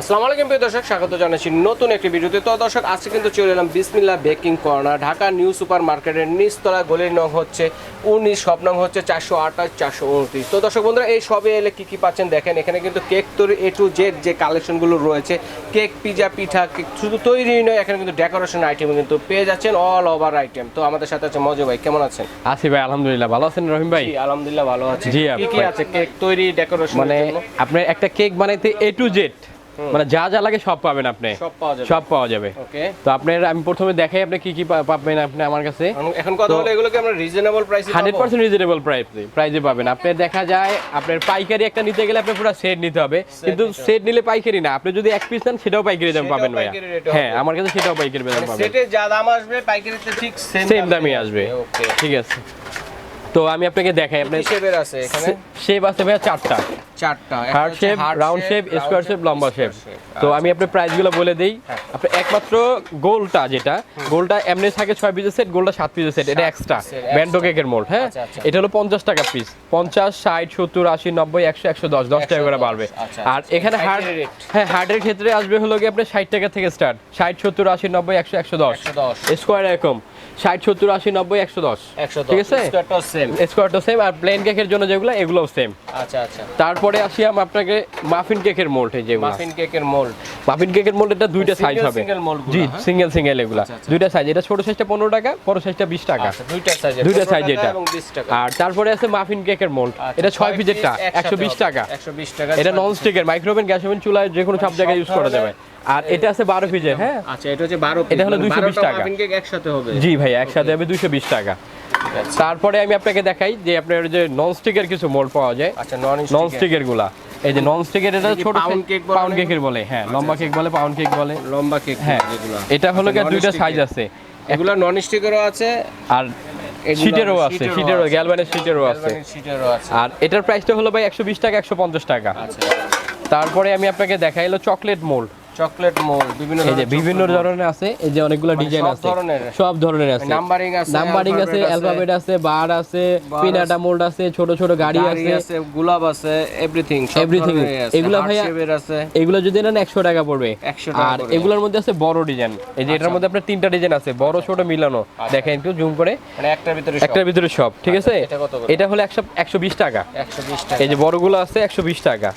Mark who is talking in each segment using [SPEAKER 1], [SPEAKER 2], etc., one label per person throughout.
[SPEAKER 1] আসসালামু আলাইকুম প্রিয় দর্শক স্বাগত জানাচ্ছি নতুন একটি ভিডিওতে। তো দর্শক আজকে কিন্তু চলে এলাম Bismillah baking corner Dhaka new super মার্কেটের নিচতলা গলির নং হচ্ছে উনিশ সব নং হচ্ছে চারশো আঠাশ চারশো উনত্রিশ। তো দর্শক বন্ধুরা এই সবে এলে কি কি পাচ্ছেন দেখেন এখানে কিন্তু কেক তৈরি এ টু জেড যে কালেকশনগুলো রয়েছে কেক পিজা পিঠা কেক শুধু তৈরি নয় এখানে কিন্তু ডেকোরেশন আইটেম কিন্তু পেয়ে যাচ্ছেন অল ওভার আইটেম তো আমাদের সাথে আছে মজু ভাই কেমন আছেন?
[SPEAKER 2] আছি ভাই আলহামদুলিল্লাহ ভালো আছেন রহিম ভাই?
[SPEAKER 1] আলহামদুলিল্লাহ ভালো আছি।
[SPEAKER 2] জি,
[SPEAKER 1] কি কি আছে কেক তৈরি ডেকোরেশন
[SPEAKER 2] মানে আপনার একটা কেক বানাইতে এ টু জেড মানে যা যা লাগে সব পাবেন আপনি।
[SPEAKER 1] সব পাওয়া যাবে।
[SPEAKER 2] সব পাওয়া যাবে।
[SPEAKER 1] ওকে।
[SPEAKER 2] তো আপনার আমি প্রথমে দেখাই আপনি কি কি পাবেন আপনি আমার কাছে।
[SPEAKER 1] এখন কথা হলো এগুলো কি আমরা রিজনেবল প্রাইসে
[SPEAKER 2] হান্ড্রেড পার্সেন্ট রিজনেবল প্রাইস প্রাইসে পাবেন। আপনি দেখা যায় আপনার পাইকারি একটা নিতে গেলে আপনার পুরো সেট নিতে হবে। কিন্তু সেট নিলে পাইকারি না। আপনি যদি এক পিস নেন সেটাও পাইকারি দাম পাবেন ভাইয়া।
[SPEAKER 1] এ
[SPEAKER 2] হ্যাঁ আমার কাছে সেটাও পাইকারি দাম পাবেন।
[SPEAKER 1] সেটে যা দাম আসবে পাইকারিতে ঠিক সেম
[SPEAKER 2] সেম দামই আসবে।
[SPEAKER 1] ওকে
[SPEAKER 2] ঠিক আছে। তো আমি আপনাকে দেখাই আপনি
[SPEAKER 1] হিসেবের আছে এখানে?
[SPEAKER 2] শেপ আছে ভাইয়া চারটা।
[SPEAKER 1] চারটা।
[SPEAKER 2] Hard shape round shape square shape লম্বা শেপ তো আমি আপনার প্রাইসগুলো বলে দেই।
[SPEAKER 1] হ্যাঁ।
[SPEAKER 2] আপনার একমাত্র গোলটা যেটা গোলটা এমনি থাকে ছয় পিসের সেট গোলটা সাত পিসের সেট এটা এক্সট্রা ব্যান্ডো কেকের মোল্ড হ্যাঁ?
[SPEAKER 1] আচ্ছা, আচ্ছা।
[SPEAKER 2] এটা হলো পঞ্চাশ টাকা পিস পঞ্চাশ ষাট সত্তর আশি নব্বই একশো একশো দশ দশ টাকা করে বাড়বে।
[SPEAKER 1] আচ্ছা,
[SPEAKER 2] আর। এখানে হার্ড হ্যাঁ হার্ডের ক্ষেত্রে আসবে হলো কি আপনার ষাট টাকা থেকে স্টার্ট ষাট সত্তর আশি নব্বই একশো একশো দশ।
[SPEAKER 1] 110
[SPEAKER 2] স্কোয়ার এরকম। ষাট সত্তর আশি নব্বই একশো দশ।
[SPEAKER 1] একশো
[SPEAKER 2] ঠিক আছে?
[SPEAKER 1] সেম
[SPEAKER 2] স্কোয়ারটা সেম আর প্লেন কেকের জন্য যেগুলো এগুলোও সেম
[SPEAKER 1] আচ্ছা আচ্ছা।
[SPEAKER 2] তারপরে আসি আমি আপনাকে মাফিন কেকের মোল্ড যেগুলো
[SPEAKER 1] মাফিন কেকের মোল্ড
[SPEAKER 2] মাফিন কেকের মোল্ড এটা দুইটা সাইজ হবে। জি
[SPEAKER 1] হ্যাঁ?
[SPEAKER 2] সিঙ্গেল সিঙ্গেল এগুলা।
[SPEAKER 1] আচ্ছা, আচ্ছা।
[SPEAKER 2] দুইটা সাইজ এটা ছোট সাইজটা পনেরো টাকা বড় সাইজটা বিশ টাকা।
[SPEAKER 1] আচ্ছা দুইটা সাইজের
[SPEAKER 2] দুইটা
[SPEAKER 1] 15
[SPEAKER 2] size
[SPEAKER 1] টাকা
[SPEAKER 2] এটা।
[SPEAKER 1] এবং 20 টাকা।
[SPEAKER 2] আর তারপরে আছে মাফিন কেকের মোল্ড এটা ছয় পিসেরটা একশো বিশ টাকা।
[SPEAKER 1] হবে। 120 টাকা
[SPEAKER 2] এটা নন স্টিকের মাইক্রোওভেন গ্যাস ওভেন চুলায় যে কোনো সব জায়গায় ইউজ করা যাবে। আর এটা আছে বারো পিসের হ্যাঁ?
[SPEAKER 1] আচ্ছা এটা হচ্ছে 12
[SPEAKER 2] এটা হলো 220 টাকা।
[SPEAKER 1] একসাথে হবে।
[SPEAKER 2] জি ভাই একসাথে হবে দুশো বিশ টাকা।
[SPEAKER 1] আচ্ছা।
[SPEAKER 2] তারপরে আমি আপনাকে দেখাই যে আপনার যে নন স্টিকের কিছু মোল্ড পাওয়া যায়।
[SPEAKER 1] আচ্ছা নন
[SPEAKER 2] নন স্টিকেরগুলা। এই যে নন স্টিকের এটা
[SPEAKER 1] কি
[SPEAKER 2] ছোট পাউন্ড
[SPEAKER 1] নাকি?
[SPEAKER 2] কেকের বলে হ্যাঁ লম্বা কেক বলে পাউন্ড কেক বলে।
[SPEAKER 1] লম্বা কেক
[SPEAKER 2] হ্যাঁ
[SPEAKER 1] যেগুলো।
[SPEAKER 2] এটা হলো গিয়ে
[SPEAKER 1] non
[SPEAKER 2] দুইটা সাইজ আছে।
[SPEAKER 1] এগুলো নন স্টিকেরও আছে।
[SPEAKER 2] আর শীটেরও আছে শীটেরও। গ্যালভানের শীটেরও আছে। আর এটার প্রাইসটা হলো ভাই একশো বিশ টাকা একশো পঞ্চাশ টাকা।
[SPEAKER 1] আচ্ছা।
[SPEAKER 2] তারপরে আমি আপনাকে দেখাই হলো চকলেট মোল্ড
[SPEAKER 1] চকলেট বিভিন্ন
[SPEAKER 2] এই যে বিভিন্ন ধরনের আছে এই যে অনেকগুলো
[SPEAKER 1] মানে
[SPEAKER 2] ডিজাইন আছে সব ধরনের আছে।
[SPEAKER 1] নাম্বারিং আছে
[SPEAKER 2] নাম্বারিং আছে অ্যালফাবেট আছে বার আছে পিনাটা মোল্ড আছে ছোট ছোট গাড়ি আছে
[SPEAKER 1] গোলাপ আছে এভরিথিং
[SPEAKER 2] Everything। এগুলা ভাইয়া- এগুলো যদি নেন একশো টাকা পড়বে। আর এগুলোর মধ্যে আছে বড় ডিজাইন। এই যে এটার মধ্যে আপনার তিনটা ডিজাইন আছে বড় ছোট মিলানো। দেখেন একটু জুম করে।
[SPEAKER 1] মানে একটার ভিতরে
[SPEAKER 2] একটার ভিতরে সব ঠিক আছে?
[SPEAKER 1] এটা
[SPEAKER 2] হলো একশো একশো বিশ টাকা।
[SPEAKER 1] 120 টাকা।
[SPEAKER 2] এই যে বড়গুলো আছে একশো বিশ টাকা।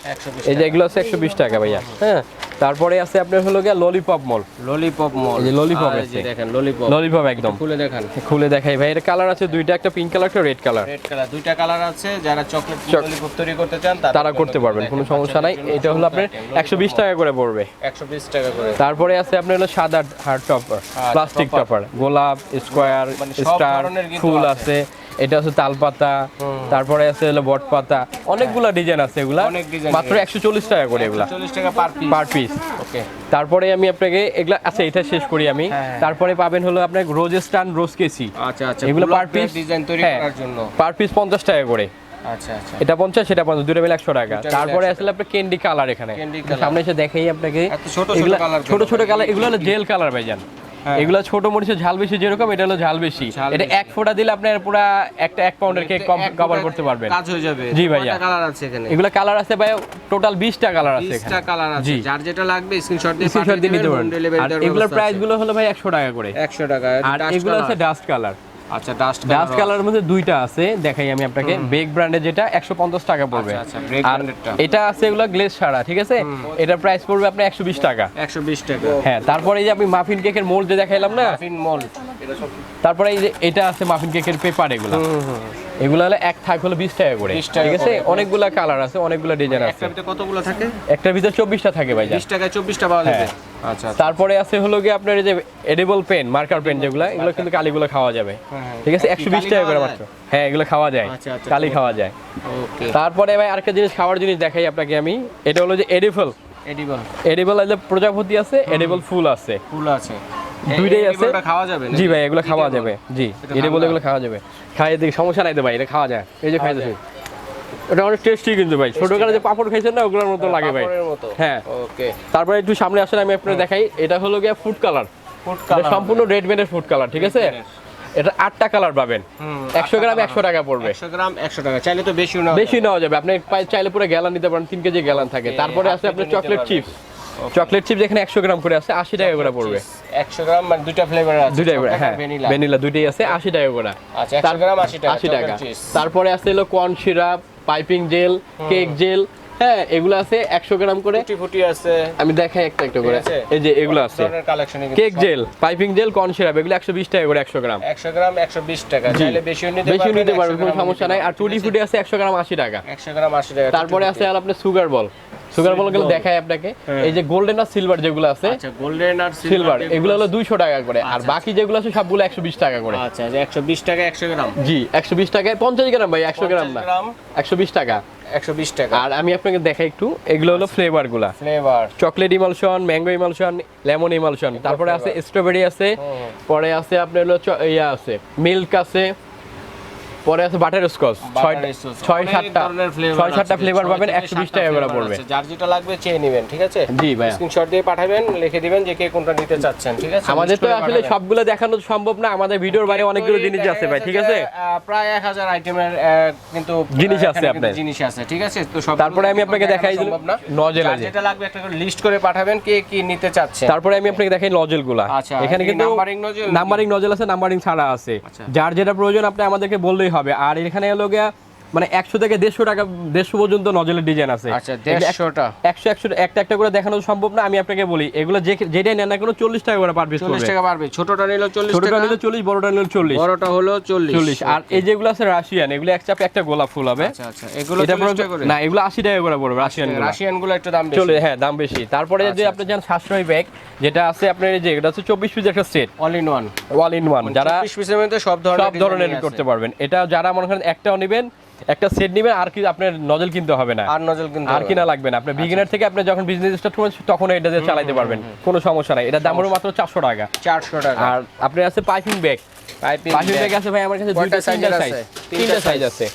[SPEAKER 2] এই যে এগুলো আছে একশো বিশ টাকা ভাইয়া। হ্যাঁ? তারপরে আছে আপনার হলো গিয়ে ললিপপ মল
[SPEAKER 1] ললিপপ মল
[SPEAKER 2] এই lollipop আছে।
[SPEAKER 1] দেখেন ললিপপ
[SPEAKER 2] ললিপপ একদম।
[SPEAKER 1] খুলে দেখান।
[SPEAKER 2] খুলে দেখাই ভাই এটা কালার আছে দুইটা একটা পিঙ্ক কালার একটা রেড কালার
[SPEAKER 1] রেড কালার দুইটা কালার আছে যারা চকলেট
[SPEAKER 2] চক-
[SPEAKER 1] ললিপপ তৈরি করতে চান
[SPEAKER 2] তারা করতে পারবেন কোনো সমস্যা নাই। এটা হলো আপনার একশো বিশ টাকা করে পড়বে।
[SPEAKER 1] 120 টাকা করে।
[SPEAKER 2] তারপরে আছে আপনার হলো সাদা হার্ড টপার প্লাস্টিক টপার গোলাপ স্কোয়ার
[SPEAKER 1] মানে
[SPEAKER 2] স্টার ফুল
[SPEAKER 1] আছে।
[SPEAKER 2] এটা হচ্ছে তালপাতা তারপরে আছে হলো বট পাতা অনেকগুলো ডিজাইন আছে এগুলা। মাত্র একশো চল্লিশ টাকা করে এগুলা।
[SPEAKER 1] পার পিস ওকে
[SPEAKER 2] তারপরে আমি আপনাকে এগুলা আচ্ছা এটা শেষ করি আমি।
[SPEAKER 1] হ্যাঁ।
[SPEAKER 2] তারপরে পাবেন হলো আপনার রোজ স্টান রোজ কেসি
[SPEAKER 1] আচ্ছা আচ্ছা।
[SPEAKER 2] এগুলো per piece?
[SPEAKER 1] ডিজাইন তৈরি
[SPEAKER 2] হ্যাঁ।
[SPEAKER 1] করার জন্য।
[SPEAKER 2] পার পিস পঞ্চাশ টাকা করে। এটা পঞ্চাশ সেটা পঞ্চাশ দুটো মিলে একশো টাকা। তারপরে আসলে আপনার ক্যান্ডি কালার এখানে। সামনে এসে দেখাই আপনাকে।
[SPEAKER 1] ছোট ছোট
[SPEAKER 2] কালার এগুলো হলো জেল কালার ভাইজান।
[SPEAKER 1] হ্যাঁ।
[SPEAKER 2] এগুলো ছোট মরিচের ঝাল বেশি যেরকম এটা হলো ঝাল বেশি। এটা এক ফোঁটা দিলে আপনার পুরা একটা এক পাউন্ডের কেক কভার করতে পারবেন।
[SPEAKER 1] কাজ হয়ে যাবে।
[SPEAKER 2] জি ভাইয়া।
[SPEAKER 1] কালার আছে এখানে?
[SPEAKER 2] এগুলো কালার আছে ভাই টোটাল বিশটা কালার আছে
[SPEAKER 1] 20টা
[SPEAKER 2] এখানে।
[SPEAKER 1] কালার আছে। যার যেটা লাগবে স্ক্রিনশট দিয়ে
[SPEAKER 2] স্ক্রিনশট দিয়ে নিতে আর এগুলোর প্রাইসগুলো হলো ভাই একশো টাকা করে।
[SPEAKER 1] 100 টাকা
[SPEAKER 2] আর এগুলো আছে ডাস্ট কালার
[SPEAKER 1] আচ্ছা ডাস্ট
[SPEAKER 2] ডাস্ট কালারের মধ্যে দুইটা আছে। দেখাই আমি আপনাকে। বেগ ব্র্যান্ডে যেটা একশো পঞ্চাশ টাকা পড়বে।
[SPEAKER 1] আচ্ছা, আচ্ছা,
[SPEAKER 2] আর এটা আছে এগুলো গ্লেজ ছাড়া ঠিক আছে? এটা প্রাইস পড়বে আপনার একশো বিশ টাকা।
[SPEAKER 1] 120 টাকা।
[SPEAKER 2] হ্যাঁ তারপরে এই যে আপনি মাফিন কেকের মোল্ড যে দেখাইলাম না?
[SPEAKER 1] মাফিন মল
[SPEAKER 2] তারপরে এই যে এটা আছে মাফিন কেকের পেপার এগুলো। এগুলো হলো এক থাক হলো বিশ টাকা করে। ঠিক আছে। অনেকগুলা কালার আছে অনেকগুলা ডিজাইন আছে।
[SPEAKER 1] একটা ভিতরে কতগুলো থাকে?
[SPEAKER 2] একটার ভিতরে চব্বিশটা থাকে ভাই
[SPEAKER 1] 20 টাকায় 24টা পাওয়া যাবে।
[SPEAKER 2] হ্যাঁ।
[SPEAKER 1] আচ্ছা আচ্ছা।
[SPEAKER 2] তারপরে আছে হলো গিয়ে আপনার এই যে এডিবল পেন মার্কার পেন যেগুলো এগুলো কিন্তু কালিগুলো খাওয়া যাবে।
[SPEAKER 1] হ্যাঁ।
[SPEAKER 2] ঠিক আছে? একশো বিশ টাকা করে মাত্র। হ্যাঁ এগুলো খাওয়া যায়।
[SPEAKER 1] আচ্ছা, আচ্ছা,
[SPEAKER 2] কালি খাওয়া যায়। তারপরে ভাই আরেকটা জিনিস খাওয়ার জিনিস দেখাই আপনাকে আমি। এটা হলো যে এডিবল
[SPEAKER 1] এডিবল
[SPEAKER 2] এডিবল প্রজাপতি আছে এডিবল ফুল আছে।
[SPEAKER 1] ফুল আছে।
[SPEAKER 2] দুইটাই আছে।
[SPEAKER 1] খাওয়া যাবে
[SPEAKER 2] জি ভাই এগুলো খাওয়া যাবে। জি
[SPEAKER 1] এটা ভালো
[SPEAKER 2] এগুলো খাওয়া যাবে। খাইয়ে দেখি সমস্যা নাই তো ভাই এটা খাওয়া যায়। এই যে খাইতেছি। এটা অনেক টেস্টি কিন্তু ভাই ছোটকালে যে পাপড় খাইছেন না ওগুলোর মতো লাগে ভাই। হ্যাঁ।
[SPEAKER 1] ওকে
[SPEAKER 2] তারপরে একটু সামনে আমি আপনাকে দেখাই। এটা হলো গিয়ে ফুড কালার সম্পূর্ণ রেড মেনের ফুড কালার ঠিক আছে? এটা আটটা কালার পাবেন। একশো গ্রাম একশো টাকা পড়বে।
[SPEAKER 1] 100 গ্রাম 100 টাকা। চাইলে তো বেশিও না
[SPEAKER 2] বেশি নেওয়া যাবে। আপনি চাইলে পুরো গ্যালান নিতে পারেন তিন কেজি গ্যালান থাকে। তারপরে আছে আপনার চকলেট। চিপস চকলেট চিপ যেখানে একশো গ্রাম করে আছে আশি টাকা করে পড়বে।
[SPEAKER 1] একশো গ্রাম মানে দুইটা ফ্লেভার আছে
[SPEAKER 2] দুইটাই করে হ্যাঁ
[SPEAKER 1] vanilla।
[SPEAKER 2] ভ্যানিলা দুইটাই আছে আশি টাকা করে।
[SPEAKER 1] আচ্ছা একশো গ্রাম আশি টাকা
[SPEAKER 2] আশি টাকা। তারপরে আছে হলো corn syrup piping gel cake gel হ্যাঁ এগুলো আছে একশো গ্রাম করে।
[SPEAKER 1] ফুটি ফুটি আছে।
[SPEAKER 2] আমি দেখাই একটা একটা করে। এই যে এগুলো আছে। Cake gel piping gel corn syrup এগুলো একশো বিশ টাকা করে একশো গ্রাম।
[SPEAKER 1] একশো গ্রাম একশো বিশ টাকা। চাইলে নিতে
[SPEAKER 2] বেশি নিতে পারবেন কোনো সমস্যা নাই। আর টুটি ফুটি আছে। একশো গ্রাম আশি টাকা?
[SPEAKER 1] একশো গ্রাম আশি টাকা
[SPEAKER 2] তারপরে আছে আর আপনার সুগার বল সুগার বলগুলো দেখাই আপনাকে।
[SPEAKER 1] হ্যাঁ।
[SPEAKER 2] এই যে গোল্ডেন আর সিলভার যেগুলো আছে
[SPEAKER 1] আচ্ছা গোল্ডেন আর
[SPEAKER 2] সিলভার এগুলো হলো দুইশো টাকা করে। আর বাকি যেগুলো আছে সবগুলো একশো বিশ টাকা করে।
[SPEAKER 1] আচ্ছা একশো বিশ টাকা একশো গ্রাম।
[SPEAKER 2] জি একশো বিশ টাকায় পঞ্চাশ গ্রাম ভাই একশো গ্রাম না।
[SPEAKER 1] গ্রাম।
[SPEAKER 2] একশো বিশ টাকা।
[SPEAKER 1] একশো বিশ টাকা।
[SPEAKER 2] আর আমি আপনাকে দেখাই একটু এগুলো হলো ফ্লেভারগুলা।
[SPEAKER 1] Flavour
[SPEAKER 2] chocolate emulsion mango emulsion lemon emulsion তারপরে আছে স্ট্রবেরি আছে পরে আছে আপনার হলো ইয়া আছে মিল্ক আছে পরে আছে বাটার স্কচ ছয় সাতটা ছয় সাতটা ফ্লেভার পাবেন একশো বিশ টাকা করে পড়বে
[SPEAKER 1] যার যেটা লাগবে চেয়ে নেবেন ঠিক আছে?
[SPEAKER 2] জি ভাইয়া।
[SPEAKER 1] স্ক্রিনশট দিয়ে পাঠাবেন লিখে দিবেন যে কে কোনটা নিতে চাচ্ছেন ঠিক আছে?
[SPEAKER 2] আমাদের তো আসলে সবগুলো দেখানো সম্ভব না আমাদের ভিডিওর বাইরে অনেকগুলো জিনিস আছে ভাই ঠিক আছে?
[SPEAKER 1] প্রায় এক হাজার আইটেমের কিন্তু
[SPEAKER 2] জিনিস আছে আপনার।
[SPEAKER 1] জিনিস আছে ঠিক আছে? তো সব
[SPEAKER 2] তারপরে আমি আপনাকে দেখাই নজেল আছে।
[SPEAKER 1] যেটা লাগবে একটা করে লিস্ট করে পাঠাবেন কে কি নিতে চাচ্ছে।
[SPEAKER 2] তারপরে আমি আপনাকে দেখাই নজেলগুলা।
[SPEAKER 1] আচ্ছা,
[SPEAKER 2] এখানে কিন্তু? নাম্বারিং নজেল আছে নাম্বারিং ছাড়া আছে।
[SPEAKER 1] আচ্ছা।
[SPEAKER 2] যার যেটা প্রয়োজন আপনি আমাদেরকে বললেই হবে। আর এখানে হলো গিয়া মানে একশো থেকে দেড়শো টাকা দেড়শো পর্যন্ত নজেলের ডিজাইন আছে।
[SPEAKER 1] আচ্ছা দেড়শোটা।
[SPEAKER 2] একশো একশো একটা একটা করে দেখানো সম্ভব না আমি আপনাকে বলি এগুলো যে যেটাই নেন না কোনো চল্লিশ টাকা করে পার পিস
[SPEAKER 1] চল্লিশ টাকা পারবে ছোটটা নিল চল্লিশ
[SPEAKER 2] ছোটটা
[SPEAKER 1] টাকা
[SPEAKER 2] নিলে চল্লিশ বড়টা নিলে চল্লিশ।
[SPEAKER 1] বড়টা হলো চল্লিশ।
[SPEAKER 2] চল্লিশ আর এই যেগুলো আছে রাশিয়ান এগুলো এক চাপে একটা গোলাপ ফুল হবে।
[SPEAKER 1] আচ্ছা আচ্ছা এগুলো
[SPEAKER 2] না এগুলো আশি টাকা করে পড়বে রাশিয়ান
[SPEAKER 1] রাশিয়ানগুলো। একটু দাম
[SPEAKER 2] চলে হ্যাঁ দাম বেশি। তারপরে যে
[SPEAKER 1] আচ্ছা,
[SPEAKER 2] আপনি যান সাশ্রয়ী ব্যাগ যেটা আছে আপনার এই যে এটা হচ্ছে চব্বিশ পিস একটা set
[SPEAKER 1] all in one
[SPEAKER 2] all in one যারা
[SPEAKER 1] চব্বিশ পিসের মধ্যে সব ধরনের
[SPEAKER 2] সব ধরনের করতে পারবেন। এটা যারা মনে করেন একটাও নেবেন একটা সেট নেবেন আর কি আপনার নজল কিনতে হবে না।
[SPEAKER 1] আর নজল কিন্তু
[SPEAKER 2] আর কিনা লাগবে না। আপনার বিগিনার থেকে আপনি যখন বিজনেস স্টার্ট করবেন তখন এটা দিয়ে চালাতে পারবেন। কোনো সমস্যা নাই। এটা দাম হলো মাত্র চারশো টাকা।
[SPEAKER 1] চারশো টাকা।
[SPEAKER 2] আর আপনার আছে পাইপিং ব্যাগ
[SPEAKER 1] পাইপিং
[SPEAKER 2] ব্যাগ আছে ভাই আমার কাছে দুইটা তিনটা সাইজ
[SPEAKER 1] আছে?
[SPEAKER 2] তিনটা সাইজ আছে।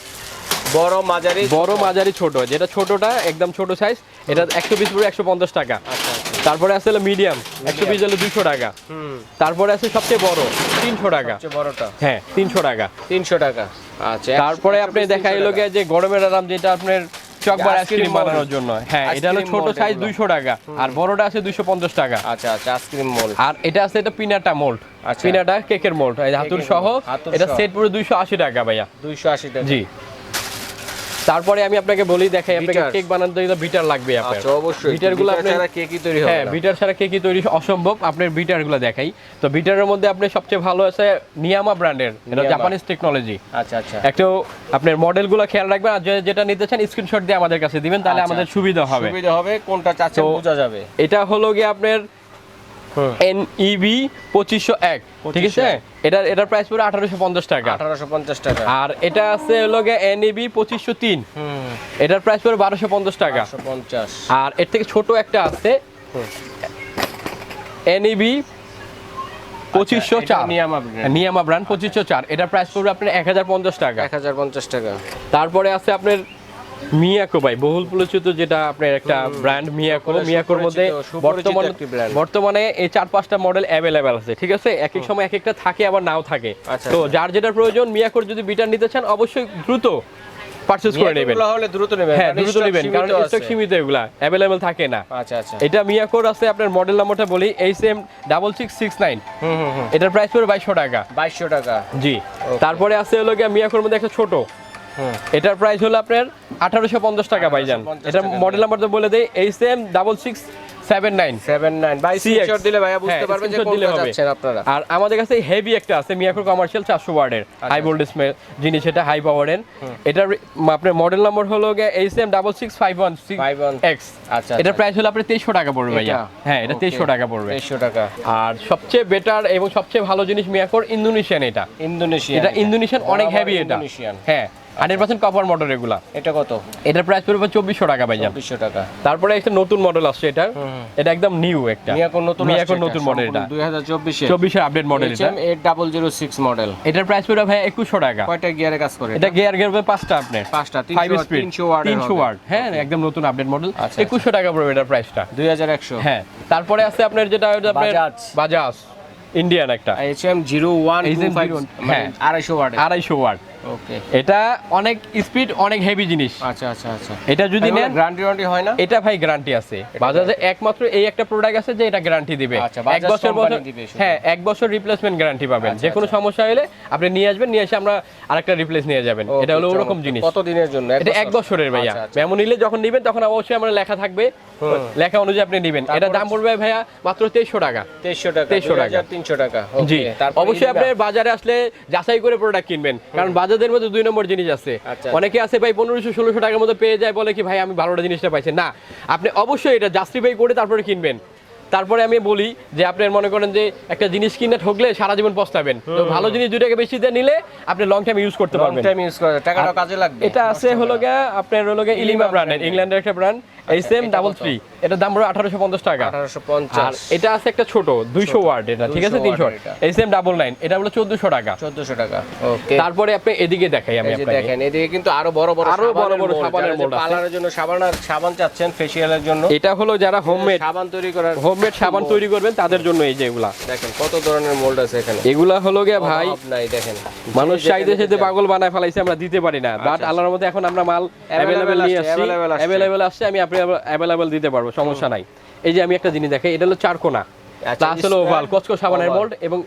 [SPEAKER 1] বড় মাঝারি?
[SPEAKER 2] বড় মাঝারি ছোট। যেটা ছোটটা একদম ছোট সাইজ এটা একশো পিস পড়বে একশো পঞ্চাশ টাকা।
[SPEAKER 1] আচ্ছা।
[SPEAKER 2] তারপরে আছে হলো মিডিয়াম একশো পিস হলো দুশো টাকা। তারপরে আছে সবচেয়ে বড় তিনশো টাকা।
[SPEAKER 1] বড়টা?
[SPEAKER 2] হ্যাঁ তিনশো টাকা।
[SPEAKER 1] তিনশো টাকা। আচ্ছা
[SPEAKER 2] তারপরে আপনি দেখা এলো যে গরমের আরাম যেটা আপনার চকবার আইসক্রিম বানানোর জন্য। হ্যাঁ এটা হলো ছোট সাইজ
[SPEAKER 1] এগুলো।
[SPEAKER 2] দুইশো টাকা। আর বড়টা আছে দুইশো পঞ্চাশ টাকা।
[SPEAKER 1] আচ্ছা আচ্ছা আইসক্রিম মোল
[SPEAKER 2] আর এটা আছে এটা পিনাটা মোল্ড
[SPEAKER 1] আচ্ছা।
[SPEAKER 2] পিনাটা কেকের মোল্ড হাতুর সহ এটা সেট দুইশো আশি টাকা ভাইয়া।
[SPEAKER 1] দুইশো আশি টাকা।
[SPEAKER 2] জি। তারপরে আমি আপনাকে বলি দেখাই আপনাকে কেক বানাতে গেলে বিটার লাগবে আপনার।
[SPEAKER 1] আচ্ছা অবশ্যই।
[SPEAKER 2] বিটারগুলো আপনি
[SPEAKER 1] ছাড়া কেকই তৈরি হবে
[SPEAKER 2] হ্যাঁ বিটার ছাড়া কেকই তৈরি অসম্ভব। আপনার বিটারগুলো দেখাই। তো বিটারের মধ্যে আপনি সবচেয়ে ভালো আছে নিয়ামা ব্র্যান্ডের এটা জাপানিজ টেকনোলজি
[SPEAKER 1] আচ্ছা আচ্ছা।
[SPEAKER 2] একটু আপনার মডেলগুলো খেয়াল রাখবেন আর যেটা নিতে চান স্ক্রিনশট দিয়ে আমাদের কাছে দিবেন তাহলে
[SPEAKER 1] আচ্ছা।
[SPEAKER 2] আমাদের সুবিধা হবে।
[SPEAKER 1] সুবিধা হবে কোনটা চাচ্ছেন বোঝা যাবে।
[SPEAKER 2] এটা হলো গিয়ে আপনার
[SPEAKER 1] হুম।
[SPEAKER 2] এনইবি পঁচিশশো এক ঠিক আছে?
[SPEAKER 1] 2501
[SPEAKER 2] এটার এটার প্রাইস পড়ে আঠারোশো পঞ্চাশ টাকা।
[SPEAKER 1] আঠারোশো পঞ্চাশ টাকা।
[SPEAKER 2] আর এটা আছে হলো গিয়ে এনইবি পঁচিশশো তিন। এটার প্রাইস পড়ে বারোশো পঞ্চাশ টাকা।
[SPEAKER 1] পঞ্চাশ।
[SPEAKER 2] আর এর থেকে ছোট একটা আছে। এনইবি পঁচিশশো
[SPEAKER 1] আচ্ছা,
[SPEAKER 2] চার।
[SPEAKER 1] নিয়ামা।
[SPEAKER 2] নিয়ামা ব্র্যান্ড পঁচিশশো চার। এটার প্রাইস পড়বে আপনার এক হাজার পঞ্চাশ টাকা।
[SPEAKER 1] এক হাজার পঞ্চাশ টাকা।
[SPEAKER 2] তারপরে আছে আপনার মিয়াকো ভাই বহুল পরিচিত যেটা আপনার একটা ব্র্যান্ড মিয়াকো মিয়াকোর মধ্যে
[SPEAKER 1] সুপরিচিত- সুপরিচিত
[SPEAKER 2] বর্তমানে বর্তমানে এই চার পাঁচটা মডেল অ্যাভেলেবেল আছে ঠিক আছে? এক এক সময় এক একটা থাকে আবার নাও থাকে।
[SPEAKER 1] আচ্ছা,
[SPEAKER 2] তো
[SPEAKER 1] আচ্ছা।
[SPEAKER 2] যার যেটা প্রয়োজন মিয়াকোর যদি বিটার নিতে চান অবশ্যই দ্রুত পারচেজ করে নেবেন।
[SPEAKER 1] হলে দ্রুত নেবেন
[SPEAKER 2] হ্যাঁ দ্রুত নেবেন কারণ স্টক সীমিত এগুলা অ্যাভেলেবেল থাকে না।
[SPEAKER 1] আচ্ছা আচ্ছা।
[SPEAKER 2] এটা মিয়াকোর আছে আপনার মডেল নাম্বারটা বলি H M double six six nine
[SPEAKER 1] hmm hmm.
[SPEAKER 2] এটার প্রাইস পড়বে বাইশশো টাকা।
[SPEAKER 1] বাইশশো টাকা।
[SPEAKER 2] জি। তারপরে আছে হলো গিয়ে মিয়াকোর মধ্যে একটা ছোট। এটার প্রাইস হলো আপনার আঠারোশো পঞ্চাশ টাকা ভাইজান।
[SPEAKER 1] 1850
[SPEAKER 2] এটা মডেল নাম্বার তো বলে দেয় H M double six seven nine
[SPEAKER 1] seven nine
[SPEAKER 2] CX
[SPEAKER 1] screenshot দিলে ভাইয়া বুঝতে
[SPEAKER 2] হ্যাঁ,
[SPEAKER 1] পারবেন যে কোনটা। চাচ্ছেন আপনারা।
[SPEAKER 2] আর আমাদের কাছে হেভি একটা আছে মিয়াকোর কমার্শিয়াল চারশো ওয়ার্ডের। হাই ভোল্টেজ জিনিস এটা হাই পাওয়ারের এটার আপনার মডেল নাম্বার হলো গিয়ে H M double six five one six
[SPEAKER 1] 51
[SPEAKER 2] X
[SPEAKER 1] আচ্ছা
[SPEAKER 2] এটার প্রাইস হলো আপনার তেইশশো টাকা পড়বে ভাইয়া। হ্যাঁ এটা
[SPEAKER 1] Okay.
[SPEAKER 2] তেইশশো টাকা পড়বে।
[SPEAKER 1] তেইশশো টাকা।
[SPEAKER 2] আর সবচেয়ে বেটার এবং সবচেয়ে ভালো জিনিস মিয়াকোর ইন্দোনেশিয়ান এটা।
[SPEAKER 1] ইন্দোনেশিয়া
[SPEAKER 2] এটা ইন্দোনেশিয়ান অনেক হেভি এটা।
[SPEAKER 1] ইন্দোনেশিয়ান
[SPEAKER 2] হ্যাঁ। হান্ড্রেড পার্সেন্ট কপার মোটর এগুলা।
[SPEAKER 1] এটা কত?
[SPEAKER 2] এটার প্রাইস পড়বে চব্বিশশো টাকা ভাইজান
[SPEAKER 1] চব্বিশশো টাকা।
[SPEAKER 2] তারপরে একটা নতুন মডেল আসছে এটা। এটা একদম নিউ একটা।
[SPEAKER 1] মিয়াকোর নতুন
[SPEAKER 2] মিয়াকোর নতুন মডেল এটা।
[SPEAKER 1] দুই হাজার চব্বিশে।
[SPEAKER 2] চব্বিশের আপডেট মডেল এটা।
[SPEAKER 1] Eight double zero six model
[SPEAKER 2] এটার প্রাইস পড়বে ভাই একুশশো টাকা।
[SPEAKER 1] কয়টা গিয়ারে কাজ করে
[SPEAKER 2] এটা গিয়ার গিয়ার পাঁচটা আপনার
[SPEAKER 1] পাঁচটা
[SPEAKER 2] ফাইভ স্পিড
[SPEAKER 1] তিনশো ওয়ার্ড
[SPEAKER 2] তিনশো ওয়ার্ড হ্যাঁ একদম নতুন আপডেট মডেল
[SPEAKER 1] আচ্ছা,
[SPEAKER 2] একুশশো টাকা পড়বে এটার প্রাইসটা
[SPEAKER 1] দুই হাজার একশো।
[SPEAKER 2] হ্যাঁ তারপরে আছে আপনার যেটা
[SPEAKER 1] বাজাজ।
[SPEAKER 2] বাজাজ। ইন্ডিয়ান একটা।
[SPEAKER 1] H M zero one
[SPEAKER 2] HM01
[SPEAKER 1] five. আড়াইশো ওয়ার্ড
[SPEAKER 2] আড়াইশো ওয়াট
[SPEAKER 1] ওকে
[SPEAKER 2] এটা অনেক স্পিড অনেক হেভি জিনিস।
[SPEAKER 1] আচ্ছা আচ্ছা আচ্ছা।
[SPEAKER 2] এটা যদি নেন
[SPEAKER 1] গ্যারান্টি ওয়ারেন্টি হয় না?
[SPEAKER 2] এটা ভাই গ্যারান্টি আছে। বাজাজে একমাত্র এই একটা প্রোডাক্ট আছে যে এটা গ্যারান্টি দিবে।
[SPEAKER 1] আচ্ছা,
[SPEAKER 2] এক বছর বছর হ্যাঁ এক বছর রিপ্লেসমেন্ট গ্যারান্টি পাবেন।
[SPEAKER 1] আচ্ছা,
[SPEAKER 2] যে কোনো
[SPEAKER 1] আচ্ছা।
[SPEAKER 2] সমস্যা হলে আপনি নিয়ে আসবেন নিয়ে এসে আমরা আরেকটা রিপ্লেস নিয়ে যাবেন। এটা হলো ওরকম জিনিস।
[SPEAKER 1] কত দিনের জন্য?
[SPEAKER 2] এটা এক বছরের ভাইয়া। মেমো নিলে যখন নিবেন তখন অবশ্যই আমরা লেখা থাকবে। লেখা অনুযায়ী আপনি নিবেন। এটা দাম পড়বে ভাইয়া মাত্র তেইশশো টাকা।
[SPEAKER 1] তেইশশো টাকা
[SPEAKER 2] 2300 টাকা।
[SPEAKER 1] তিনশো টাকা।
[SPEAKER 2] জি। অবশ্যই? আপনি বাজারে আসলে যাচাই করে প্রোডাক্ট কিনবেন। কারণ বাজারের মধ্যে দুই নম্বর জিনিস আছে।
[SPEAKER 1] আচ্ছা।
[SPEAKER 2] অনেকে আছে ভাই পনেরোশো ষোলোশো টাকার মধ্যে পেয়ে যায় বলে কি ভাই আমি ভালোটা জিনিসটা পাইছি। না আপনি অবশ্যই এটা জাস্টিফাই করে তারপরে কিনবেন। তারপরে আমি বলি যে আপনার মনে করেন যে একটা জিনিস কিনে ঠকলে সারা জীবন পস্তাবেন। তো ভালো জিনিস দুটাকে বেশি দিয়ে নিলে আপনি লং টাইম ইউজ করতে পারবেন।
[SPEAKER 1] টাইম ইউজ করা যায়, টাকাটাও কাজে লাগবে।
[SPEAKER 2] এটা আছে হলো গিয়া আপনার হলো গিয়া ইলিমা ব্র্যান্ডের ইংল্যান্ডের একটা ব্র্যান্ড এই সেম ডাবল থ্রি এটার দাম পড়বে আঠারোশো পঞ্চাশ টাকা। আর এটা আছে একটা ছোট দুইশো ওয়ার্ড এটা ঠিক আছে? তিনশো
[SPEAKER 1] watt
[SPEAKER 2] এই সেম ডাবল নাইন এটা হলো চোদ্দশো টাকা।
[SPEAKER 1] চোদ্দশো টাকা ওকে।
[SPEAKER 2] তারপরে আপনি এদিকে দেখাই আমি
[SPEAKER 1] দেখেন এদিকে কিন্তু আরও বড় বড়
[SPEAKER 2] আরও বড় বড় সাবানের আছে।
[SPEAKER 1] পার্লারের জন্য সাবান আর সাবান চাচ্ছেন ফেসিয়ালের জন্য।
[SPEAKER 2] এটা হলো যারা হোমমেড
[SPEAKER 1] সাবান তৈরি করার
[SPEAKER 2] হোমমেড সাবান তৈরি করবেন তাদের জন্য এই যে এগুলা।
[SPEAKER 1] দেখেন কত ধরনের মোল্ড আছে এখানে।
[SPEAKER 2] এগুলা হলো গিয়া ভাই
[SPEAKER 1] নাই দেখেন।
[SPEAKER 2] মানুষ চাইতে চাইতে পাগল বানায় ফেলাইছে আমরা দিতে পারি না। বাট আল্লাহর মধ্যে এখন আমরা মাল অ্যাভেলেবেল নিয়ে
[SPEAKER 1] আসছে।
[SPEAKER 2] অ্যাভেলেবেল আসছে। আমি আপনি অ্যাভেলেবেল দিতে পারব সমস্যা নাই। এই যে আমি একটা জিনিস দেখাই এটা হলো চারকোনা
[SPEAKER 1] আচ্ছা,
[SPEAKER 2] প্লাস হলো ওভাল কচকো সাবানের মোল্ড এবং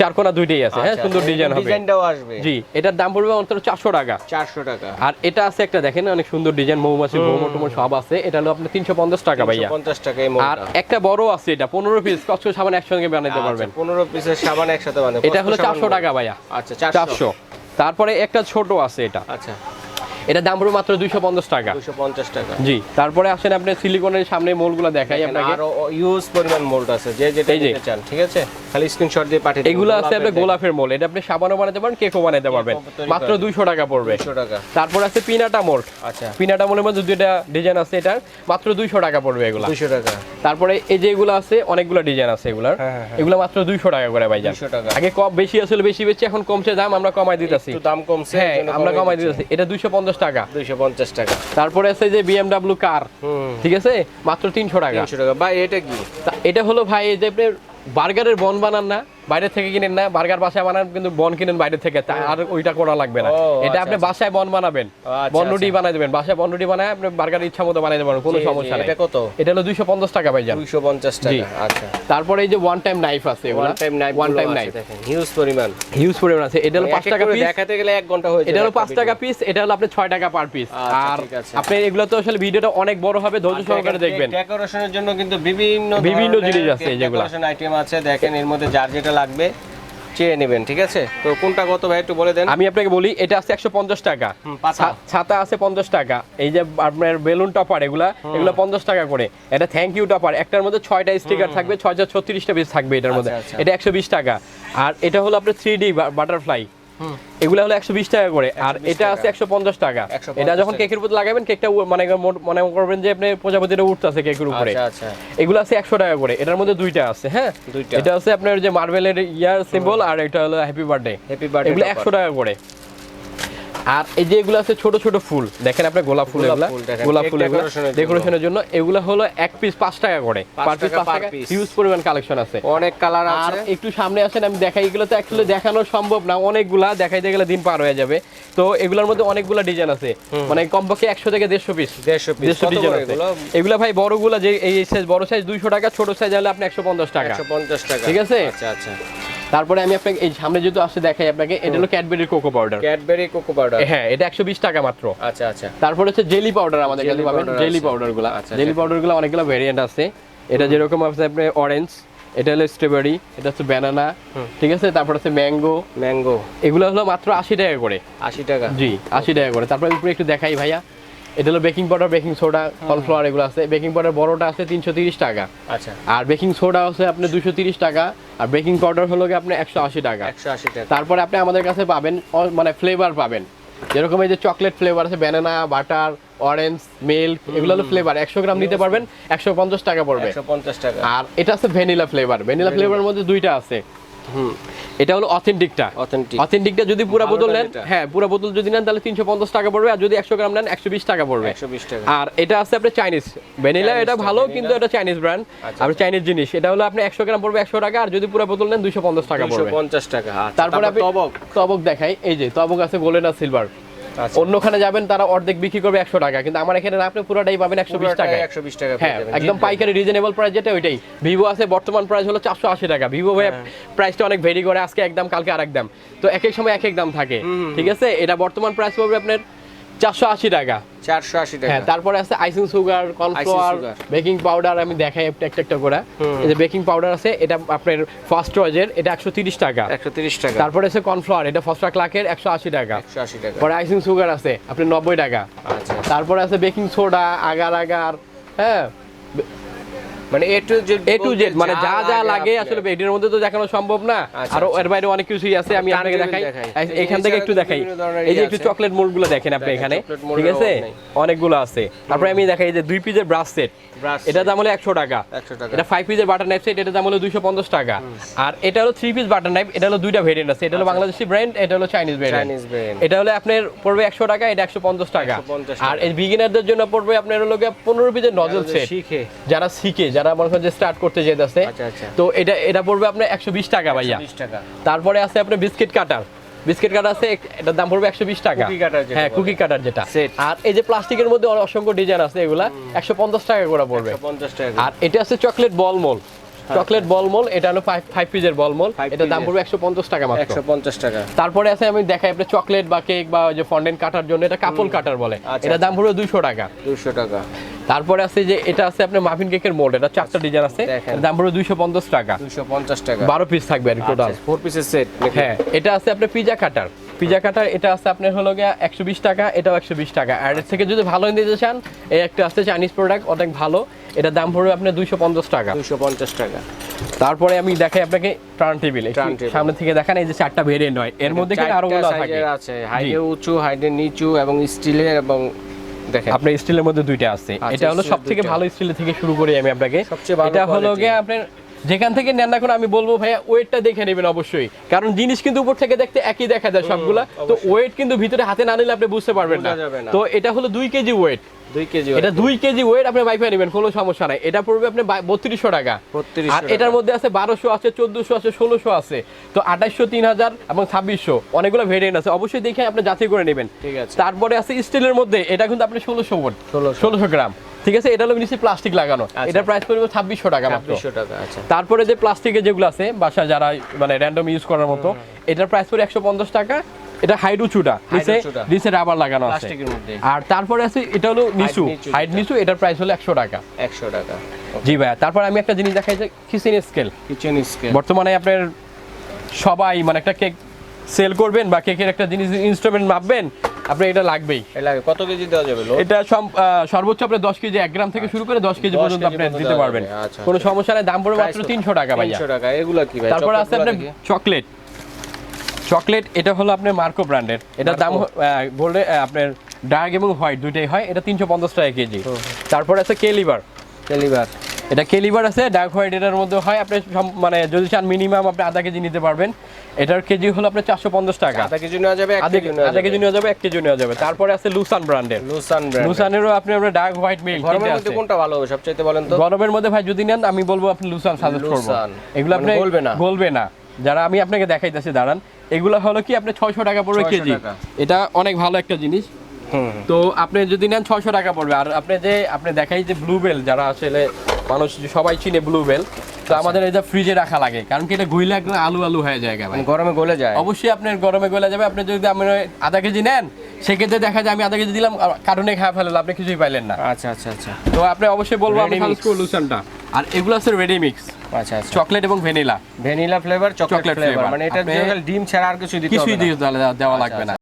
[SPEAKER 2] চারকোনা দুইটাই আছে। হ্যাঁ
[SPEAKER 1] আচ্ছা,
[SPEAKER 2] সুন্দর ডিজাইন হবে।
[SPEAKER 1] ডিজাইনটাও আসবে।
[SPEAKER 2] জি এটার দাম পড়বে অন্তত চারশো টাকা।
[SPEAKER 1] চারশো টাকা।
[SPEAKER 2] আর এটা আছে একটা দেখেন অনেক সুন্দর ডিজাইন মৌমাছি ভৌম টুমো সব আছে। এটা হলো আপনার তিনশো পঞ্চাশ টাকা ভাইয়া।
[SPEAKER 1] পঞ্চাশ টাকা এই
[SPEAKER 2] আর একটা বড় আছে এটা পনেরো পিস কচকো সাবান একসঙ্গে বানাইতে পারবেন।
[SPEAKER 1] পনেরো পিসের সাবান একসাথে বানাবে
[SPEAKER 2] এটা হলো
[SPEAKER 1] কত সাবান
[SPEAKER 2] চারশো
[SPEAKER 1] mold?
[SPEAKER 2] টাকা ভাইয়া।
[SPEAKER 1] আচ্ছা চারশো।
[SPEAKER 2] চারশো। তারপরে একটা ছোট আছে এটা।
[SPEAKER 1] আচ্ছা।
[SPEAKER 2] এটা দাম পড়বে মাত্র দুইশো পঞ্চাশ টাকা।
[SPEAKER 1] দুশো পঞ্চাশ টাকা।
[SPEAKER 2] জি তারপরে আসেন আপনি সিলিকনের সামনে মোলগুলো দেখাই আপনাকে।
[SPEAKER 1] আরও ইউজ পরিমাণ মোল্ড আছে যে যেটা। নিতে চান ঠিক আছে? খালি স্ক্রিনশট দিয়ে পাঠিয়ে দিন।
[SPEAKER 2] এগুলো আছে
[SPEAKER 1] দেখেন,
[SPEAKER 2] গোলাপের মোল এটা আপনি সাবানও বানাতে পারেন কেকও বানাতে পারবেন। মাত্র
[SPEAKER 1] করা
[SPEAKER 2] দুইশো টাকা পড়বে।
[SPEAKER 1] 200 টাকা।
[SPEAKER 2] তারপর আছে পিনাটা মোল
[SPEAKER 1] আচ্ছা।
[SPEAKER 2] পিনাটা মোলের মধ্যে দুইটা ডিজাইন আছে এটার মাত্র দুইশো টাকা পড়বে এগুলা।
[SPEAKER 1] দুইশো টাকা।
[SPEAKER 2] তারপরে এই যে এগুলো আছে অনেকগুলো ডিজাইন আছে এগুলার।
[SPEAKER 1] হ্যাঁ, হ্যাঁ, হ্যাঁ।
[SPEAKER 2] এগুলো মাত্র দুইশো টাকা করে ভাইজান।
[SPEAKER 1] 200 টাকা।
[SPEAKER 2] আগে কম বেশি আসলে বেশি বেশি এখন কমছে দাম আমরা কমাই দিতেছি।
[SPEAKER 1] একটু দাম কমছে
[SPEAKER 2] হ্যাঁ আমরা কমাই দিতেছি। এটা দুইশো পঞ্চাশ টাকা।
[SPEAKER 1] দুইশো পঞ্চাশ টাকা।
[SPEAKER 2] তারপরে আছে যে বিএমডাব্লিউ কার ঠিক আছে? মাত্র তিনশো টাকা।
[SPEAKER 1] তিনশো টাকা। ভাই এটা কি?
[SPEAKER 2] এটা হলো ভাই এই যে বার্গারের বন বানান না বাইরে থেকে কিনেন না বার্গার বাসায় বানান কিন্তু বন কিনেন বাইরে থেকে আর ওইটা করা লাগবে না। এটা
[SPEAKER 1] আচ্ছা,
[SPEAKER 2] আপনি বাসায় বন বানাবেন।
[SPEAKER 1] আচ্ছা,
[SPEAKER 2] বন রুটি
[SPEAKER 1] আচ্ছা।
[SPEAKER 2] বানাই দেবেন। বাসায় বন রুটি বানায় আপনি বার্গার ইচ্ছা মতো বানাই দেবেন কোনো সমস্যা নেই।
[SPEAKER 1] এটা কত?
[SPEAKER 2] এটা হলো দুইশো পঞ্চাশ টাকা ভাই যান
[SPEAKER 1] দুইশো পঞ্চাশ
[SPEAKER 2] জি।
[SPEAKER 1] টাকা আচ্ছা।
[SPEAKER 2] তারপরে এই যে ওয়ান টাইম নাইফ আছে
[SPEAKER 1] one time knife
[SPEAKER 2] one time knife
[SPEAKER 1] huge পরিমাণ।
[SPEAKER 2] হিউজ পরিমাণ আছে। এটা হলো
[SPEAKER 1] মানে
[SPEAKER 2] পাঁচ টাকা পিস
[SPEAKER 1] দেখাতে গেলে এক ঘণ্টা হয়ে
[SPEAKER 2] এটা হলো পাঁচ টাকা পিস এটা হলো আপনি ছয় টাকা পার পিস
[SPEAKER 1] আচ্ছা,
[SPEAKER 2] আর আপনি এগুলো তো আসলে ভিডিওটা অনেক বড় হবে ধৈর্য সহকারে দেখবেন।
[SPEAKER 1] ডেকোরেশনের জন্য কিন্তু বিভিন্ন
[SPEAKER 2] বিভিন্ন জিনিস আছে যেগুলো।
[SPEAKER 1] ডেকোরেশন আইটেম আছে দেখেন এর মধ্যে যার যেটা লাগবে চেয়ে নেবেন ঠিক আছে? তো কোনটা কত ভাই একটু বলে দেন?
[SPEAKER 2] আমি আপনাকে বলি এটা আছে একশো পঞ্চাশ টাকা। ছাতা আছে পঞ্চাশ টাকা। এই যে আপনার বেলুন টপার এগুলা এগুলো পঞ্চাশ টাকা করে। এটা থ্যাংক ইউ টপার। একটার মধ্যে ছয়টা স্টিকার থাকবে ছয়টা ছত্রিশটা পিস থাকবে এটার মধ্যে।
[SPEAKER 1] আচ্ছা, আচ্ছা।
[SPEAKER 2] এটা একশো বিশ টাকা। আর এটা হলো আপনার থ্রি ডি বাটারফ্লাই এগুলো হলো একশো বিশ টাকা করে। আর এটা আছে একশো পঞ্চাশ টাকা। এটা যখন। কেকের উপর লাগাবেন কেকটা মানে মনে করবেন যে আপনি প্রজাপতিটা উঠতেছে কেকের উপরে।
[SPEAKER 1] আচ্ছা আচ্ছা।
[SPEAKER 2] এগুলো আছে একশো টাকা করে। এটার মধ্যে দুইটা আছে হ্যাঁ? এটা আছে আপনার যে মার্বেলের ইয়ার সিম্বল আর এটা হলো হ্যাপি বার্থডে
[SPEAKER 1] হ্যাপি বার্থডে
[SPEAKER 2] এগুলো একশো টাকা করে। আর এই যে এগুলো আছে ছোট ছোট ফুল দেখেন আপনার গোলাপ ফুল এগুলা? গোলাপ ফুল এগুলো। ডেকোরেশনের জন্য। এগুলো হলো এক পিস পাঁচ টাকা করে। পার পিস পাঁচ টাকা। হিউজ পরিমাণ কালেকশন আছে।
[SPEAKER 1] অনেক কালার
[SPEAKER 2] আর একটু সামনে আসেন আমি দেখাই। এগুলো তো অ্যাকচুয়ালি দেখানো সম্ভব না। অনেকগুলা দেখাইতে গেলে দিন পার হয়ে যাবে। তো এগুলোর মধ্যে অনেকগুলা ডিজাইন আছে। মানে কমপক্ষে একশো থেকে দেড়শো পিস
[SPEAKER 1] দেড়শো পিস
[SPEAKER 2] দেড়শো ডিজাইন আছে। এগুলো? ভাই বড়গুলা যে এই সাইজ বড় সাইজ দুইশো টাকা ছোট সাইজ হলে আপনি একশো পঞ্চাশ টাকা।
[SPEAKER 1] একশো পঞ্চাশ টাকা।
[SPEAKER 2] ঠিক আছে?
[SPEAKER 1] আচ্ছা আচ্ছা।
[SPEAKER 2] তারপরে আমি আপনাকে এই সামনে যেহেতু আসে দেখাই আপনাকে। এটা হলো ক্যাডবেরির cocoa powder
[SPEAKER 1] Cadbury cocoa powder
[SPEAKER 2] হ্যাঁ এটা একশো বিশ টাকা মাত্র।
[SPEAKER 1] আচ্ছা আচ্ছা।
[SPEAKER 2] তারপর হচ্ছে জেলি পাউডার আমাদের কাছে পাবেন। জেলি
[SPEAKER 1] আছে।
[SPEAKER 2] পাউডারগুলা
[SPEAKER 1] আচ্ছা,
[SPEAKER 2] জেলি
[SPEAKER 1] আচ্ছা।
[SPEAKER 2] পাউডারগুলো অনেকগুলো ভেরিয়েন্ট আছে। এটা যেরকম আছে আপনার অরেঞ্জ এটা হলো স্ট্রবেরি এটা হচ্ছে ব্যানানা ঠিক আছে? তারপর আছে ম্যাঙ্গো
[SPEAKER 1] ম্যাঙ্গো
[SPEAKER 2] এগুলো হলো মাত্র আশি টাকা করে।
[SPEAKER 1] আশি টাকা।
[SPEAKER 2] জি আশি টাকা করে। তারপরে উপরে একটু দেখাই ভাইয়া। এটা হলো baking powder baking soda cornflour এগুলো আছে। বেকিং পাউডার বড়টা আছে তিনশো তিরিশ টাকা।
[SPEAKER 1] আচ্ছা।
[SPEAKER 2] আর বেকিং সোডা আছে আপনি দুশো তিরিশ টাকা। আর বেকিং পাউডার হলো আপনি একশো আশি টাকা।
[SPEAKER 1] একশো আশি টাকা।
[SPEAKER 2] তারপরে আপনি আমাদের কাছে পাবেন মানে ফ্লেভার পাবেন। যেরকম এই যে চকলেট ফ্লেভার আছে ব্যানানা বাটার অরেঞ্জ মিল্ক এগুলো হলো ফ্লেভার একশো গ্রাম নিতে পারবেন একশো পঞ্চাশ টাকা পড়বে।
[SPEAKER 1] একশো পঞ্চাশ টাকা।
[SPEAKER 2] আর এটা আছে ভ্যানিলা ফ্লেভার ভ্যানিলা ফ্লেভারের মধ্যে দুইটা আছে।
[SPEAKER 1] হুম।
[SPEAKER 2] এটা হলো অথেন্টিকটা
[SPEAKER 1] অথেন্টিক
[SPEAKER 2] অথেন্টিকটা যদি পুরো বোতল নেন হ্যাঁ পুরো বোতল যদি নেন তাহলে তিনশো পঞ্চাশ টাকা পড়বে আর যদি একশো গ্রাম নেন একশো বিশ টাকা পড়বে।
[SPEAKER 1] একশো বিশ টাকা।
[SPEAKER 2] আর এটা আছে আপনার চাইনিজ ভ্যানিলা এটা ভালো কিন্তু এটা চাইনিজ ব্র্যান্ড
[SPEAKER 1] আচ্ছা।
[SPEAKER 2] আর চাইনিজ জিনিস। এটা হলো আপনি একশো গ্রাম পড়বে একশো টাকা আর যদি পুরো বোতল নেন দুইশো পঞ্চাশ টাকা পড়বে।
[SPEAKER 1] পঞ্চাশ টাকা তারপর
[SPEAKER 2] তারপরে আপনি
[SPEAKER 1] তবক।
[SPEAKER 2] তবক দেখাই। এই যে তবক আছে গোল্ডেন আর সিলভার।
[SPEAKER 1] আচ্ছা
[SPEAKER 2] অন্যখানে যাবেন তারা অর্ধেক বিক্রি করবে একশো টাকা। কিন্তু আমার এখানে আপনি পুরোটাই পাবেন একশো বিশ টাকা
[SPEAKER 1] একশো বিশ টাকা
[SPEAKER 2] হ্যাঁ একদম পাইকারি রিজনেবল প্রাইস যেটা ওইটাই। ভিভো আছে বর্তমান প্রাইস হলো চারশো আশি টাকা। ভিভো
[SPEAKER 1] ভাই
[SPEAKER 2] প্রাইসটা অনেক ভেরি করে আজকে একদম কালকে আরেক দাম। তো এক এক সময় এক এক দাম থাকে। ঠিক আছে? এটা বর্তমান প্রাইস পড়বে আপনার চারশো আশি টাকা।
[SPEAKER 1] চারশো আশি
[SPEAKER 2] হ্যাঁ তারপরে আছে icing sugar cornflour baking powder আমি দেখাই একটা একটা করে। এই যে বেকিং পাউডার আছে এটা আপনার ফার্স্ট রজের এটা একশো তিরিশ টাকা।
[SPEAKER 1] একশো তিরিশ টাকা।
[SPEAKER 2] তারপরে আছে কর্নফ্লাওয়ার এটা ফার্স্ট ক্লাকের একশো আশি টাকা।
[SPEAKER 1] একশো আশি টাকা।
[SPEAKER 2] পরে আইসিং সুগার আছে আপনি নব্বই টাকা।
[SPEAKER 1] আচ্ছা।
[SPEAKER 2] তারপরে আছে বেকিং সোডা আগার আগার হ্যাঁ
[SPEAKER 1] মানে A to Z
[SPEAKER 2] A to Z মানে যা যা লাগে আসলে। মধ্যে তো দেখানো সম্ভব না।
[SPEAKER 1] আচ্ছা,
[SPEAKER 2] আর এর বাইরে অনেক কিছুই আছে আমি আপনাকে দেখাই। এখান থেকে একটু দেখাই। এই যে
[SPEAKER 1] ইয়ে
[SPEAKER 2] একটু। চকলেট মোল্ডগুলো দেখেন আপনি এখানে। ঠিক আছে? অনেকগুলো আছে। তারপরে আমি দেখাই যে দুই পিসের ব্রাশ সেট এটা দাম হলো একশো টাকা। এটা ফাইভ পিসের বাটার নাইফ সেট এটা দাম হলো দুইশো পঞ্চাশ টাকা। আর এটা হলো থ্রি পিস বাটার নাইফ এটা হলো দুইটা ভেরিয়েন্ট আছে। এটা হলো বাংলাদেশি ব্র্যান্ড এটা হলো চাইনিজ ব্র্যান্ড এটা হলে আপনার পড়বে একশো টাকা এটা একশো পঞ্চাশ টাকা। আর এই বিগিনারদের জন্য পড়বে আপনার হলো পনেরো পিসের নজল সেট যারা শিখে যারা মনে করেন যে স্টার্ট করতে যেতেছে
[SPEAKER 1] আচ্ছা আচ্ছা।
[SPEAKER 2] তো এটা এটা পড়বে আপনার একশো বিশ টাকা ভাইয়া। তারপরে আছে আপনার বিস্কিট কাটার। বিস্কিট কাটার আছে এটার দাম পড়বে একশো বিশ টাকা। হ্যাঁ কুকি কাটার যেটা। আর এই যে প্লাস্টিকের মধ্যে অসংখ্য ডিজাইন আছে এগুলা একশো পঞ্চাশ টাকা করে পড়বে। আর এটা আছে চকলেট বলমল চকলেট বলমল এটা হলো ফাইভ পিসের বলমল। এটার দাম পড়বে একশো পঞ্চাশ টাকা মাত্র।
[SPEAKER 1] একশো পঞ্চাশ টাকা।
[SPEAKER 2] তারপরে আছে আমি দেখাই আপনি চকলেট বা কেক বা যে ফন্ডেন্ট কাটার জন্য এটা কাপল কাটার বলে। এটা দাম পড়বে দুইশো টাকা।
[SPEAKER 1] দুশো টাকা।
[SPEAKER 2] তারপরে আছে যে এটা আছে আপনার মাফিন কেকের মোল্ড এটা চারটা ডিজাইন আছে। দাম পড়বে দুইশো পঞ্চাশ টাকা।
[SPEAKER 1] দুশো পঞ্চাশ টাকা।
[SPEAKER 2] বারো পিস থাকবে আর টোটাল
[SPEAKER 1] ফোর পিসের সেট
[SPEAKER 2] হ্যাঁ এটা আছে আপনার পিজা কাটার পিজা কাটার এটা আছে আপনার হলো গিয়া একশো বিশ টাকা এটাও একশো বিশ টাকা। আর এর থেকে যদি ভালো নিতে চান এই একটা আছে চাইনিজ প্রোডাক্ট অনেক ভালো। এটার দাম পড়বে আপনার দুইশো পঞ্চাশ টাকা।
[SPEAKER 1] দুশো পঞ্চাশ টাকা।
[SPEAKER 2] তারপরে আমি দেখাই আপনাকে টার্ন টেবিল সামনে থেকে দেখান এই যে চারটা ভেরিয়েন্ট হয়। এর মধ্যে কিন্তু
[SPEAKER 1] আরও
[SPEAKER 2] গুলো থাকে।
[SPEAKER 1] আছে। হাইডে উঁচু হাইডে নিচু এবং স্টিলের এবং দেখেন।
[SPEAKER 2] আপনার স্টিলের মধ্যে দুইটা আছে।
[SPEAKER 1] আচ্ছা,
[SPEAKER 2] এটা হলো
[SPEAKER 1] steel
[SPEAKER 2] সব থেকে ভালো স্টিলের থেকে শুরু করি আমি আপনাকে। এটা হলো। গিয়ে আপনার যেখান থেকে নেন না আমি বলব ভাইয়া ওয়েটটা দেখে নেবেন অবশ্যই। কারণ জিনিস কিন্তু উপর থেকে দেখতে একই দেখা যায় সবগুলা। তো ওয়েট কিন্তু ভিতরে হাতে না নিলে আপনি বুঝতে পারবেন না। তো এটা হলো দুই কেজি ওয়েট। এটা দুই কেজি ওয়েট আপনি বাইফাই নেবেন কোনো সমস্যা নাই। এটা পড়বে আপনি বত্রিশশো টাকা। আর এটার মধ্যে আছে বারোশো আছে চোদ্দশো আছে ষোলোশো আছে। তো আঠাশশো তিন হাজার এবং ছাব্বিশশো অনেকগুলো ভেরিয়েন্ট আছে। অবশ্যই দেখে আপনি যাচাই করে নেবেন। তারপরে আছে স্টিলের মধ্যে এটা কিন্তু আপনি ষোলোশো ওয়াট ষোলোশো গ্রাম। ঠিক আছে? এটা হলো নিচে প্লাস্টিক লাগানো।
[SPEAKER 1] আচ্ছা।
[SPEAKER 2] এটার প্রাইস পড়বে ছাব্বিশশো টাকা মাত্র।
[SPEAKER 1] ছাব্বিশশো টাকা আচ্ছা।
[SPEAKER 2] তারপরে যে প্লাস্টিকের যেগুলো আছে বাসায় যারা মানে র্যান্ডম ইউজ করার মতো এটার প্রাইস পড়ে একশো পঞ্চাশ টাকা। এটা হাইড উঁচুটা নিচে নিচে রাবার লাগানো আছে।
[SPEAKER 1] প্লাস্টিকের মধ্যে।
[SPEAKER 2] আর তারপরে আছে এটা হলো নিচু।
[SPEAKER 1] নিচু
[SPEAKER 2] হাইট নিচু এটার প্রাইস হলো একশো টাকা।
[SPEAKER 1] একশো টাকা
[SPEAKER 2] জি ভাইয়া তারপর আমি একটা জিনিস দেখাই যে কিচেন স্কেল
[SPEAKER 1] কিচেন স্কেল
[SPEAKER 2] বর্তমানে আপনার সবাই মানে একটা কেক সেল করবেন বা কেকের একটা জিনিস ইনস্ট্রুমেন্ট মাপবেন আপনার এটা লাগবেই।
[SPEAKER 1] লাগে কত কেজি দেওয়া যাবে
[SPEAKER 2] এটা সর্বোচ্চ আপনার দশ কেজি এক গ্রাম থেকে শুরু করে দশ কেজি পর্যন্ত আপনি দিতে পারবেন।
[SPEAKER 1] আচ্ছা,
[SPEAKER 2] কোনো
[SPEAKER 1] আচ্ছা।
[SPEAKER 2] সমস্যা নাই দাম পড়বে মাত্র
[SPEAKER 1] Price কত?
[SPEAKER 2] তিনশো টাকা ভাইয়া।
[SPEAKER 1] তিনশো টাকা এগুলো কি ভাই
[SPEAKER 2] তারপর আছে আপনার চকলেট। চকলেট এটা হলো আপনার মার্কো ব্র্যান্ডের। এটার দাম গোল্ডে আপনার ডার্ক এবং হোয়াইট দুইটাই হয় এটা তিনশো পঞ্চাশ টাকা কেজি। তারপর আছে কেলিভার।
[SPEAKER 1] ডেলিভার
[SPEAKER 2] এটা কেলিভার আছে ডার্ক হোয়াইট এটার মধ্যে হয় আপনি মানে যদি চান মিনিমাম আপনি আধা কেজি নিতে পারবেন। এটার কেজি হলো আপনার চারশো পঞ্চাশ টাকা।
[SPEAKER 1] আধা কেজি নেওয়া যাবে
[SPEAKER 2] আধা
[SPEAKER 1] কেজি নেওয়া যাবে
[SPEAKER 2] এক কেজি নেওয়া যাবে। তারপরে আছে লুসান ব্র্যান্ডের
[SPEAKER 1] লুসান ব্র্যান্ড
[SPEAKER 2] লুসানেরও আপনি আপনার ডার্ক হোয়াইট মিল্ক
[SPEAKER 1] গরমের মধ্যে কোনটা ভালো হবে সবচাইতে বলেন তো?
[SPEAKER 2] গরমের মধ্যে ভাই যদি নেন আমি বলব আপনি লুসান সাজেস্ট করব। এগুলো
[SPEAKER 1] মানে
[SPEAKER 2] আপনি
[SPEAKER 1] গলবে না?
[SPEAKER 2] গলবে না। যারা আমি আপনাকে দেখাইতেছি দাঁড়ান। এগুলো হলো কি আপনি ছয়শো টাকা পড়বে কেজি। এটা অনেক ভালো একটা জিনিস।
[SPEAKER 1] হুম।
[SPEAKER 2] তো আপনি যদি নেন ছয়শো টাকা পড়বে। আর আপনি যে আপনি দেখাই যে ব্লু বেল যারা আসলে মানুষ সবাই চিনে ব্লু বেল তো আমাদের এটা ফ্রিজে রাখা লাগে কারণ কি এটা গইলে একদম আলু আলু হয়ে যায় ভাই।
[SPEAKER 1] মানে গরমে গলে যায়।
[SPEAKER 2] অবশ্যই আপনার গরমে গলে যাবে। আপনি যদি আপনি আধা কেজি নেন সেক্ষেত্রে দেখা যায় আমি আধা কেজি দিলাম কার্টুনে খাওয়া ফেলাম আপনি কিছুই পাইলেন না।
[SPEAKER 1] আচ্ছা আচ্ছা আচ্ছা।
[SPEAKER 2] তো আপনি অবশ্যই বলব সাজেস্ট লুসানটা আর এগুলো আছে রেডি মিক্স
[SPEAKER 1] আচ্ছা আচ্ছা।
[SPEAKER 2] চকলেট এবং vanilla
[SPEAKER 1] vanilla flavour chocolate flavour মানে এটা ডিম ছাড়া আর কিছু দিতে হবে
[SPEAKER 2] কিছুই দিয়ে দেওয়া-
[SPEAKER 1] আচ্ছা,
[SPEAKER 2] লাগবে না।